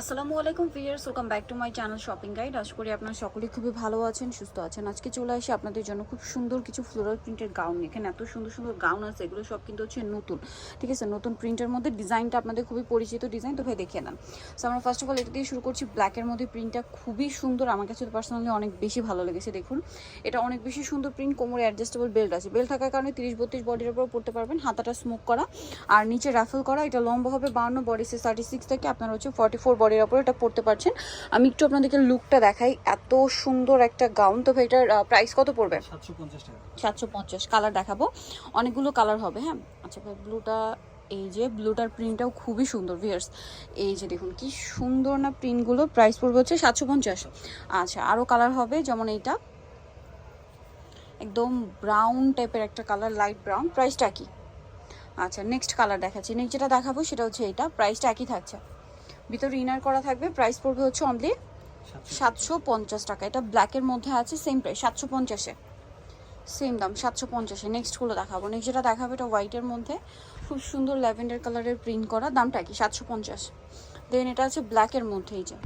আসসালামু আলাইকুম viewers welcome back to my channel shopping guide. আশা করি আপনারা সকলেই খুবই ভালো আছেন, সুস্থ আছেন। আজকে চলে আসি আপনাদের জন্য খুব সুন্দর কিছু ফ্লোরাল প্রিন্টের গাউন এখানে এত সুন্দর সুন্দর গাউন আছে, এগুলো সব কিন্তু হচ্ছে নতুন। ঠিক আছে, নতুন প্রিন্টের মধ্যে ডিজাইনটা আপনাদের খুবই পরিচিত ডিজাইন তো ভাই, দেখে নেন। সো আমরা ফার্স্ট অফ অল এটা দিয়ে শুরু করছি ব্ল্যাকের মধ্যে প্রিন্টটা খুবই সুন্দর, আমার কাছে পার্সোনালি অনেক বেশি ভালো লেগেছে, দেখুন। এটা অনেক বেশি সুন্দর প্রিন্ট কোমরে অ্যাডজাস্টেবল বেল্ট আছে। বেল্ট থাকার কারণে তিরিশ বত্রিশ বডির উপর পড়তে পারবেন, হাতাটা স্মোক করা। আর নিচে রাফেল করা, এটা লম্বা হবে বাউন্ন বডি সে থার্টি সিক্স থেকে আপনার হচ্ছে ফর্টি ফোর বডির ওপর এটা পড়তে পারছেন। আমি একটু আপনাদেরকে লুকটা দেখাই। এত সুন্দর একটা গাউন তো ভাই এটার প্রাইস কত পড়বে? সাতশো পঞ্চাশ কালার দেখাবো। অনেকগুলো কালার হবে হ্যাঁ? আচ্ছা ভাই ব্লুটা এই যে ব্লুটার প্রিন্টটাও খুবই সুন্দর ভিয়ার্স এই যে দেখুন কি সুন্দর না প্রিন্টগুলো প্রাইস পড়বে হচ্ছে সাতশো পঞ্চাশ। আচ্ছা আরও কালার হবে যেমন এইটা। একদম ব্রাউন টাইপের একটা কালার লাইট ব্রাউন প্রাইসটা কি আচ্ছা নেক্সট কালার দেখাচ্ছি। নেক্সট যেটা দেখাবো সেটা হচ্ছে এইটা। প্রাইসটা একই থাকছে। ভিতরে ইনার করা থাকবে প্রাইস পড়বে হচ্ছে অনলি সাতশো পঞ্চাশ টাকা। এটা ব্ল্যাকের মধ্যে আছে সেম প্রাইস সাতশো পঞ্চাশে। সেম দাম, সাতশো পঞ্চাশে। নেক্সটগুলো দেখাবো। নেক্সট যেটা দেখাবো, এটা হোয়াইটের মধ্যে। খুব সুন্দর ল্যাভেন্ডার কালারের প্রিন্ট করা। দামটা কি? সাতশো পঞ্চাশ। দেন এটা আছে ব্ল্যাকের মধ্যে, এই যে।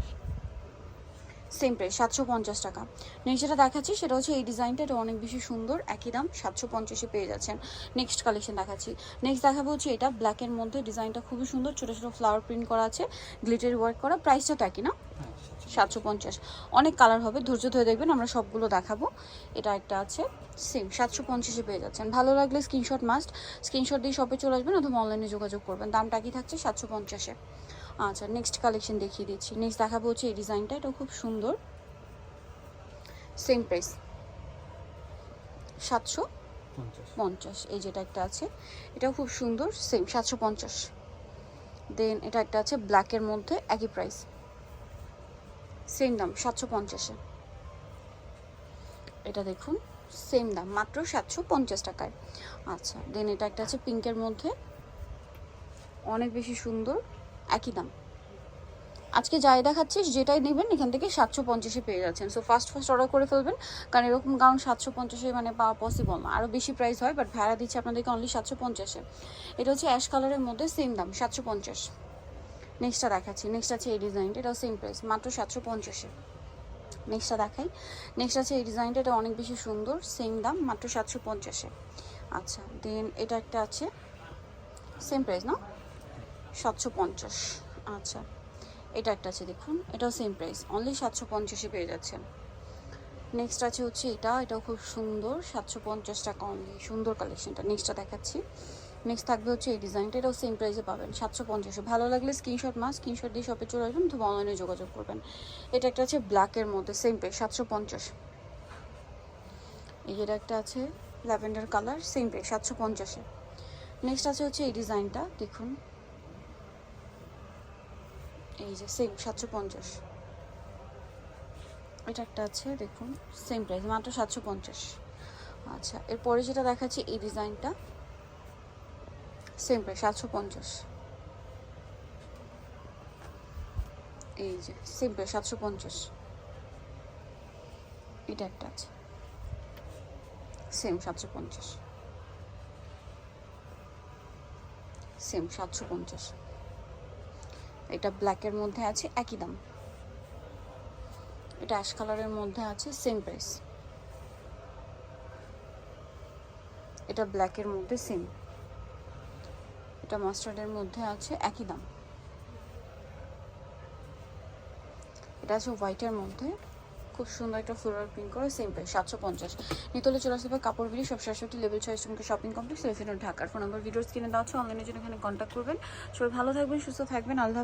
সেম প্রাইস সাতশো পঞ্চাশ টাকা। নেক্সট যেটা দেখাচ্ছি, সেটা হচ্ছে এই ডিজাইনটা, এটা অনেক বেশি সুন্দর, একই দাম, সাতশো পঞ্চাশে পেয়ে যাচ্ছেন। নেক্সট কালেকশন দেখাচ্ছি। নেক্সট দেখাবো হচ্ছে এটা ব্ল্যাকের মধ্যে, ডিজাইনটা খুবই সুন্দর, ছোটো ছোটো ফ্লাওয়ার প্রিন্ট করা আছে গ্লিটারি ওয়ার্ক করা প্রাইসটা তো একই না? সাতশো পঞ্চাশ। অনেক কালার হবে, ধৈর্য ধরে দেখবেন, আমরা সবগুলো দেখাবো। এটা একটা আছে সেম সাতশো পঞ্চাশে পেয়ে যাচ্ছেন। ভালো লাগলে স্ক্রিনশট মাস্ট স্ক্রিনশট দিয়ে শপে চলে আসবেন, অথবা অনলাইনে যোগাযোগ করবেন। দামটা কি থাকছে, সাতশো পঞ্চাশে। আচ্ছা নেক্সট কালেকশন দেখিয়ে দিচ্ছি। নেক্সট দেখাবো হচ্ছে এই ডিজাইনটা এটা খুব সুন্দর। সেম প্রাইস সাতশো পঞ্চাশ। পঞ্চাশ এই যেটা একটা আছে। এটাও খুব সুন্দর সেম সাতশো পঞ্চাশ। দেন এটা একটা আছে ব্ল্যাকের মধ্যে একই প্রাইস সেম দাম সাতশো পঞ্চাশে। এটা দেখুন সেম দাম মাত্র সাতশো পঞ্চাশ টাকায়। আচ্ছা দেন এটা একটা আছে পিঙ্কের মধ্যে। অনেক বেশি সুন্দর। একই দাম। আজকে যাই দেখাচ্ছিস, যেটাই নেবেন, এখান থেকে সাতশো পঞ্চাশে পেয়ে যাচ্ছেন। সো ফার্স্ট ফার্স্ট অর্ডার করে ফেলবেন, কারণ এরকম গাউন সাতশো পঞ্চাশে মানে পাওয়া পসিবল না। আরও বেশি প্রাইস হয় বাট ভাড়া দিচ্ছে আপনাদেরকে অনলি সাতশো পঞ্চাশে। এটা হচ্ছে অ্যাশ কালারের মধ্যে সেম দাম, সাতশো পঞ্চাশ। নেক্সটটা দেখাচ্ছি নেক্সট আছে এই ডিজাইনটা এটাও সেম প্রাইস মাত্র সাতশো পঞ্চাশে। নেক্সটটা দেখাই নেক্সট আছে এই ডিজাইনটা এটা অনেক বেশি সুন্দর সেম দাম, মাত্র সাতশো পঞ্চাশে। আচ্ছা দেন এটা একটা আছে সেম প্রাইস না? সাতশো পঞ্চাশ। আচ্ছা এটা একটা আছে, দেখুন, এটাও সেম প্রাইস অনলি সাতশো পঞ্চাশে পেয়ে যাচ্ছেন। নেক্সট আছে হচ্ছে এটা, এটাও খুব সুন্দর, সাতশো পঞ্চাশ টাকা অনলি সুন্দর কালেকশনটা নেক্সটটা দেখাচ্ছি। নেক্সট থাকবে হচ্ছে এই ডিজাইনটা এটাও সেম প্রাইসে পাবেন, সাতশো পঞ্চাশে ভালো লাগলে স্ক্রিনশট মাস স্ক্রিনশট দিয়ে শপে চলে আসবেন, অথবা অনলাইনে যোগাযোগ করবেন। এটা একটা আছে ব্ল্যাকের মধ্যে সেম প্রাইস সাতশো পঞ্চাশ। এই যেটা একটা আছে ল্যাভেন্ডার কালার সেম প্রাইস সাতশো পঞ্চাশে নেক্সট আছে হচ্ছে এই ডিজাইনটা দেখুন এই যে সেম সাতশো পঞ্চাশ। এটা একটা আছে, দেখুন সেম প্রাইস মাত্র সাতশো পঞ্চাশ। আচ্ছা এরপরে যেটা দেখাচ্ছি, এই ডিজাইনটা সেম প্রাইস সাতশো পঞ্চাশ। এই যে সেম প্রাইস সাতশো পঞ্চাশ। এটা একটা আছে সেম সাতশো পঞ্চাশ। সেম সাতশো পঞ্চাশ। এটা ব্ল্যাকের মধ্যে আছে, একই দাম। এটা অ্যাশ কালারের মধ্যে আছে সেম প্রাইস এটা ব্ল্যাকের মধ্যে সেম এটা মাস্টার্ডের মধ্যে আছে, একই দাম। এটা আছে হোয়াইটের মধ্যে। খুব সুন্দর একটা ফ্লোরাল প্রিন্ট করে সেম প্রাইস সাতশো পঞ্চাশ। নিতলে চলে আসবে কাপড় বিলি, সব সাতষট্টি লেভেল ছয় সঙ্গে শপিং কমপ্লেক্স রেফিনো ঢাকার। ফোন নাম্বার ভিডিওস কিনে দেওয়া হচ্ছে অনলাইনের জন্য এখানে কন্ট্যাক্ট করবেন। সবাই ভালো থাকবেন, সুস্থ থাকবেন, আল্লাহ